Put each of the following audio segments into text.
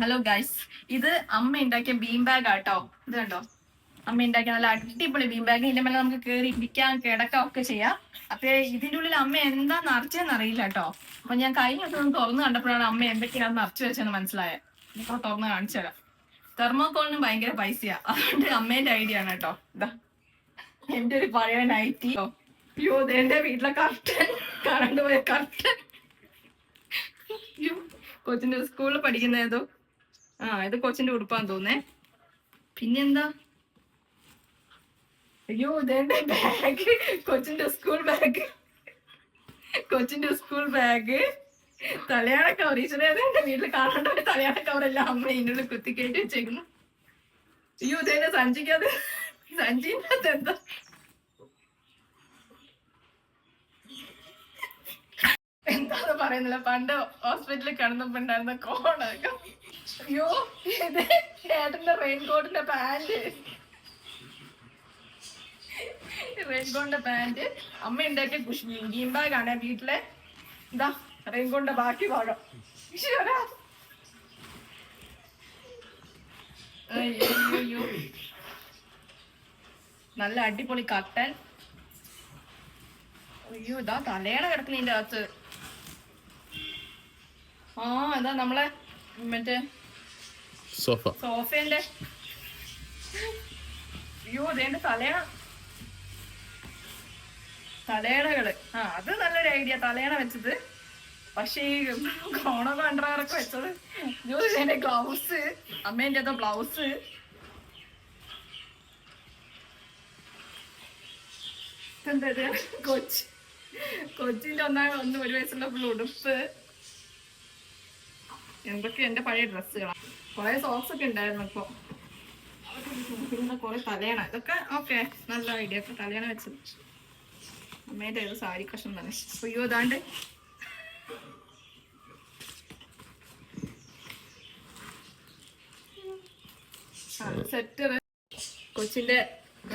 Hello guys ഇത് അമ്മ ഉണ്ടാക്കിയ ബീം ബാഗ് ആട്ടോ. ഇത് കണ്ടോ? അമ്മ ഉണ്ടാക്കിയ നല്ല അടിപൊളി ബീം ബാഗ് ഇതിന്റെ മേലെ നമുക്ക് കയറി ഇരിക്കാം കിടക്കാം ഒക്കെ ചെയ്യാം. അപ്പൊ ഇതിന്റെ ഉള്ളിൽ അമ്മ എന്താ നിറച്ചെന്ന് അറിയില്ല കേട്ടോ. അപ്പൊ ഞാൻ കഴിഞ്ഞ ദിവസം തുറന്ന് കണ്ടപ്പോഴാണ് അമ്മ എന്തൊക്കെയാണ് നിറച്ചു വെച്ചെന്ന് മനസ്സിലായത് ഇപ്പൊ തുറന്ന് കാണിച്ചു തരാം. തെർമോക്കോളിനും ഭയങ്കര പൈസയാ. അതുകൊണ്ട് അമ്മേന്റെ ഐഡിയ ആണ് കേട്ടോ. ഇതാ എന്റെ ഒരു പഴയ നൈറ്റി അയ്യോ എന്റെ വീട്ടിലെ കർട്ടൻ കറണ്ട് പോയ അയ്യോ കൊച്ചിന്റെ സ്കൂളിൽ പഠിക്കുന്ന ഏതോ ആ ഇത് കൊച്ചിന്റെ ഉടുപ്പാന്ന് തോന്നേ പിന്നെന്താ? അയ്യോ ഇതെന്റെ ബാഗ് കൊച്ചിന്റെ സ്കൂൾ ബാഗ് കൊച്ചിന്റെ സ്കൂൾ ബാഗ് തലയാണ കവർ ഈശ്വരേ എന്റെ വീട്ടിൽ കാണാണ്ട തലയാണ കവറെല്ലാം അമ്മ ഇതിനുള്ളിൽ കുത്തി കയറ്റി വെച്ചേക്കുന്നു. അയ്യോ ഇതെന്നെ സഞ്ചിക്കത് സഞ്ചിന്റെ എന്താ? എന്താന്ന് പറയുന്നില്ല. പണ്ട് ഹോസ്പിറ്റലിൽ കിടന്നപ്പോ ഉണ്ടായിരുന്ന കോണൊക്കെ. അയ്യോ ഇത് ഏട്ടന്റെ റെയിൻകോട്ടിന്റെ പാന്റ് റെയിൻകോട്ടിന്റെ പാന്റ് അമ്മ ഉണ്ടാക്കിയ കുഷ് ഗീം ബാഗാണ് വീട്ടിലെ. എന്താ റെയിൻകോട്ടിന്റെ ബാക്കി ഭാഗം. അയ്യോ. നല്ല അടിപൊളി കട്ടൻ അയ്യോ ഇതാ തലയണ കിടക്കുന്നതിന്റെ അകത്ത്. ആ ഇതാ നമ്മളെ മറ്റേ സോഫ. സോഫേന്റെ അയ്യോ അതേന്റെ തലയ. തലയണകൾ. ആ അത് നല്ലൊരു ഐഡിയ തലയണ വെച്ചത്. പക്ഷേ ഈ കോണൊക്കെ അണ്ടറാറൊക്കെ വെച്ചത്. അയ്യോ ഗ്ലൗസ് അമ്മേന്റെ അതോ ബ്ലൗസ്. എന്താ ഇത്? കൊച്ചി. കൊച്ചിന്റെ ഒന്നാം ഒന്ന് ഒരു വയസ്സുള്ള ഉടുപ്പ്. എന്തൊക്കെ എന്റെ പഴയ ഡ്രസ്സുകളാണ് കൊറേ സോക്സ് ഒക്കെ ഉണ്ടായിരുന്നു ഇപ്പൊ. പിന്നെ കുറേ തലയണ. ഇതൊക്കെ ഓക്കെ നല്ല ഐഡിയ ഒക്കെ തലയണ വെച്ചത്. അമ്മേന്റെ ഏത് സാരി കഷ്ണം തന്നെ. അയ്യോ ഇതാണ്ട്. സെറ്റർ കൊച്ചിന്റെ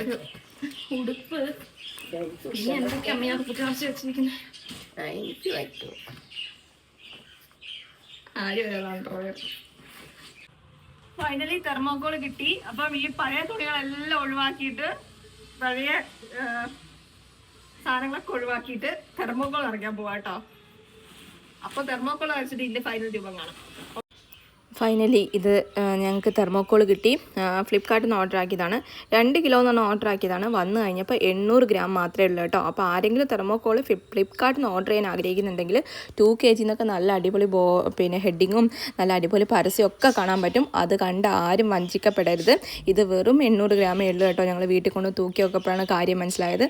ഒരു ഉടുപ്പ്. പിന്നെ എന്തൊക്കെ അമ്മയാണ് കുട്ടികളച്ച് വെച്ചിരിക്കുന്നത് ഫൈനലി തെർമോക്കോൾ കിട്ടി. അപ്പം ഈ പഴയ തുണികളെല്ലാം ഒഴിവാക്കിയിട്ട് പഴയ സാധനങ്ങളൊക്കെ ഒഴിവാക്കിയിട്ട് തെർമോക്കോൾ ഇറങ്ങാൻ പോവാട്ടോ അപ്പൊ തെർമോക്കോൾ വരച്ചിട്ട് ഇതിന്റെ ഫൈനൽ രൂപം കാണാം. ഫൈനലി ഇത് ഞങ്ങൾക്ക് തെർമോക്കോൾ കിട്ടി. ഫ്ലിപ്കാർട്ടിൽ നിന്ന് ഓർഡർ ആക്കിയതാണ്. രണ്ട് കിലോ എന്ന് പറഞ്ഞാൽ ഓർഡർ ആക്കിയതാണ്. വന്നു കഴിഞ്ഞപ്പോൾ എണ്ണൂറ് ഗ്രാം മാത്രമേ ഉള്ളൂ കേട്ടോ. അപ്പോൾ ആരെങ്കിലും തെർമോക്കോൾ ഫ്ലിപ്കാർട്ടിൽ നിന്ന് ഓർഡർ ചെയ്യാൻ ആഗ്രഹിക്കുന്നുണ്ടെങ്കിൽ ടു കെ ജിന്നൊക്കെ നല്ല അടിപൊളി ബോ പിന്നെ ഹെഡിങ്ങും നല്ല അടിപൊളി പരസ്യം ഒക്കെ കാണാൻ പറ്റും. അത് കണ്ട് ആരും വഞ്ചിക്കപ്പെടരുത്. ഇത് വെറും എണ്ണൂറ് ഗ്രാമേ ഉള്ളൂ കേട്ടോ. ഞങ്ങൾ വീട്ടിൽ കൊണ്ട് തൂക്കി നോക്കപ്പോഴാണ് കാര്യം മനസ്സിലായത്.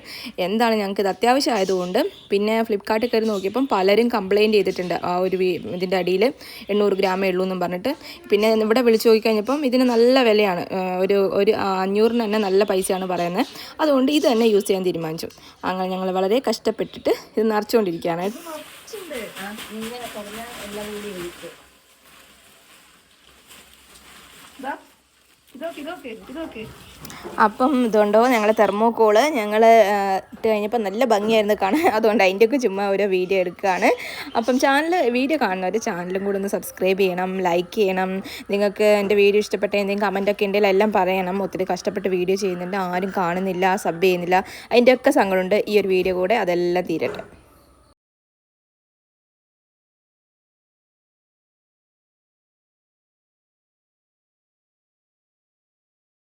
എന്താണ് ഞങ്ങൾക്ക് ഇത് അത്യാവശ്യമായതുകൊണ്ട് പിന്നെ ഫ്ലിപ്കാർട്ടിൽ കയറി നോക്കിയപ്പം പലരും കംപ്ലയിന്റ് ചെയ്തിട്ടുണ്ട്. ആ ഒരു ഇതിന്റെ അടിയിൽ എണ്ണൂറ് ഗ്രാമേ ഉള്ളൂ എന്നും പറഞ്ഞിട്ട്. പിന്നെ ഇവിടെ വിളിച്ചു നോക്കി കഴിഞ്ഞപ്പം ഇതിന് നല്ല വിലയാണ്. ഒരു ഒരു അഞ്ഞൂറിന് തന്നെ നല്ല പൈസയാണ് പറയുന്നത്. അതുകൊണ്ട് ഇത് തന്നെ യൂസ് ചെയ്യാൻ തീരുമാനിച്ചു. അങ്ങനെ ഞങ്ങൾ വളരെ കഷ്ടപ്പെട്ടിട്ട് ഇത് നിറച്ചുകൊണ്ടിരിക്കുകയാണ്. ഇങ്ങനെ എല്ലാം കൂടി അപ്പം ഇതുകൊണ്ടോ ഞങ്ങൾ തെർമോക്കോൾ ഞങ്ങൾ ഇട്ട് കഴിഞ്ഞപ്പോൾ നല്ല ഭംഗിയായിരുന്നു കാണാൻ. അതുകൊണ്ട് അതിന്റെയൊക്കെ ചുമ്മാ ഒരു വീഡിയോ എടുക്കുകയാണ്. അപ്പം ചാനൽ വീഡിയോ കാണുന്നവർ ചാനലും കൂടെ ഒന്ന് സബ്സ്ക്രൈബ് ചെയ്യണം ലൈക്ക് ചെയ്യണം. നിങ്ങൾക്ക് എന്റെ വീഡിയോ ഇഷ്ടപ്പെട്ട എന്തെങ്കിലും കമന്റൊക്കെ ഉണ്ടെങ്കിൽ എല്ലാം പറയണം. ഒത്തിരി കഷ്ടപ്പെട്ട് വീഡിയോ ചെയ്യുന്നുണ്ട്. ആരും കാണുന്നില്ല സബ് ചെയ്യുന്നില്ല. അതിന്റെയൊക്കെ സങ്കടമുണ്ട്. ഈ ഒരു വീഡിയോ കൂടെ അതെല്ലാം തീരട്ടെ.